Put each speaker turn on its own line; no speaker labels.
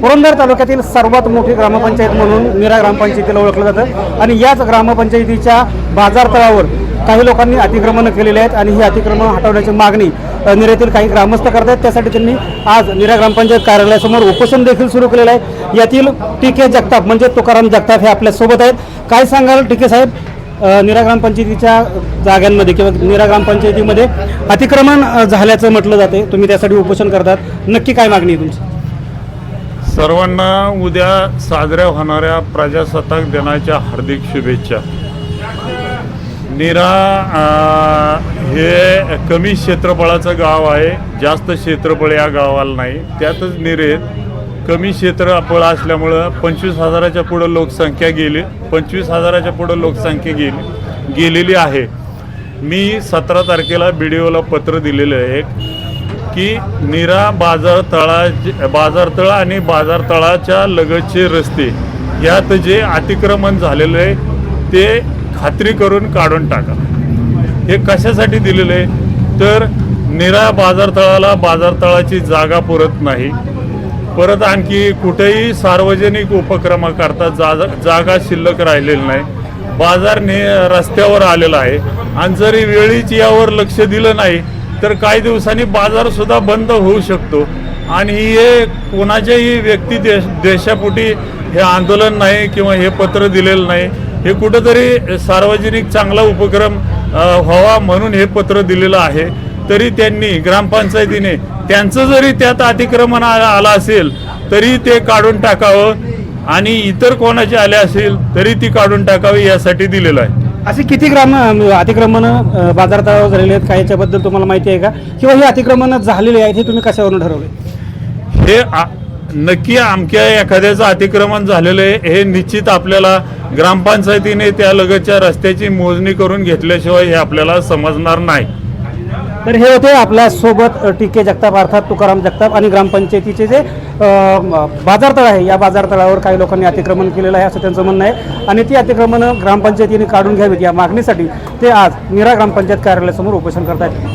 पुरंदर तालुक्यातील सर्वात मोठी ग्रामपंचायत म्हणून मीरा ग्रामपंचायतीला ओळखलं जातं. आणि याच ग्रामपंचायतीच्या बाजारतळावर काही लोकांनी अतिक्रमणं केलेली आहेत आणि ही अतिक्रमण हटवण्याची मागणी निरेतील काही ग्रामस्थ करत आहेत. त्यासाठी त्यांनी आज निरा ग्रामपंचायत कार्यालयासमोर उपोषण देखील सुरू केलेलं आहे. यातील टी के जगताप म्हणजे तुकाराम जगताप हे आपल्यासोबत आहेत. काय सांगाल टी के साहेब? निरा ग्रामपंचायतीच्या जागांमध्ये किंवा निरा ग्रामपंचायतीमध्ये अतिक्रमण झाल्याचं म्हटलं जाते. तुम्ही त्यासाठी उपोषण करतात. नक्की काय मागणी आहे तुमची?
सर्वांना उद्या साजऱ्या होणाऱ्या प्रजासत्ताक दिनाच्या हार्दिक शुभेच्छा. निरा हे कमी क्षेत्रफळाचं गाव आहे जास्त क्षेत्रफळ या गावाला नाही. त्यातच निरेत कमी क्षेत्रफळ असल्यामुळं पंचवीस हजाराच्या पुढं लोकसंख्या गेली पंचवीस हजाराच्या पुढं लोकसंख्या गेली गेलेली आहे. मी सतरा तारखेला बी डी ओला पत्र दिलेलं आहे. एक की निरा बाजार तळा बाजारतळ आणि बाजारतळाच्या लगतचे रस्ते यात जे अतिक्रमण झालेलं आहे ते खात्री करून काढून टाका. हे कशासाठी दिलेलं आहे? तर निरा बाजारतळाला बाजारतळाची जागा पुरत नाही. परत आणखी कुठेही सार्वजनिक उपक्रमाकरता जा जागा शिल्लक राहिलेली नाही. बाजार ने रस्त्यावर आलेला आहे. आणि जरी वेळीच यावर लक्ष दिलं नाही तर काही दिवसांनी बाजार सुद्धा बंद होऊ शकतो. आणि हे कोणाच्याही व्यक्ती देश देशापोटी हे आंदोलन नाही किंवा हे पत्र दिलेलं नाही. हे कुठंतरी सार्वजनिक चांगला उपक्रम व्हावा म्हणून हे पत्र दिलेलं आहे. तरी त्यांनी ग्रामपंचायतीने त्यांचं जरी त्यात अतिक्रमण आ- आलं असेल तरी ते काढून टाकावं. आणि इतर कोणाचे आले असेल तरी ती काढून टाकावी यासाठी दिलेलं आहे.
असे किती ग्राम अतिक्रमण बाजारतळावर झालेले आहेत? काय याच्याबद्दल तुम्हाला माहिती आहे का? किंवा हे अतिक्रमण झालेले आहेत हे तुम्ही कशावरून ठरवले
हे आ- नक्की आमच्या एखाद्याचं अतिक्रमण झालेलं आहे हे निश्चित आपल्याला ग्रामपंचायतीने त्या लगतच्या रस्त्याची मोजणी करून घेतल्याशिवाय हे आपल्याला समजणार नाही.
तर हे होते आपल्यासोबत टी के जगताप अर्थात तुकाराम जगताप आणि ग्रामपंचायतीचे जे बाजारतळ आहे या बाजारतळावर काही लोकांनी अतिक्रमण केलेलं आहे असं त्यांचं म्हणणं आहे. आणि ती अतिक्रमणं ग्रामपंचायतीने काढून घ्यावीत या मागणीसाठी ते आज निरा ग्रामपंचायत कार्यालयासमोर उपोषण करत आहेत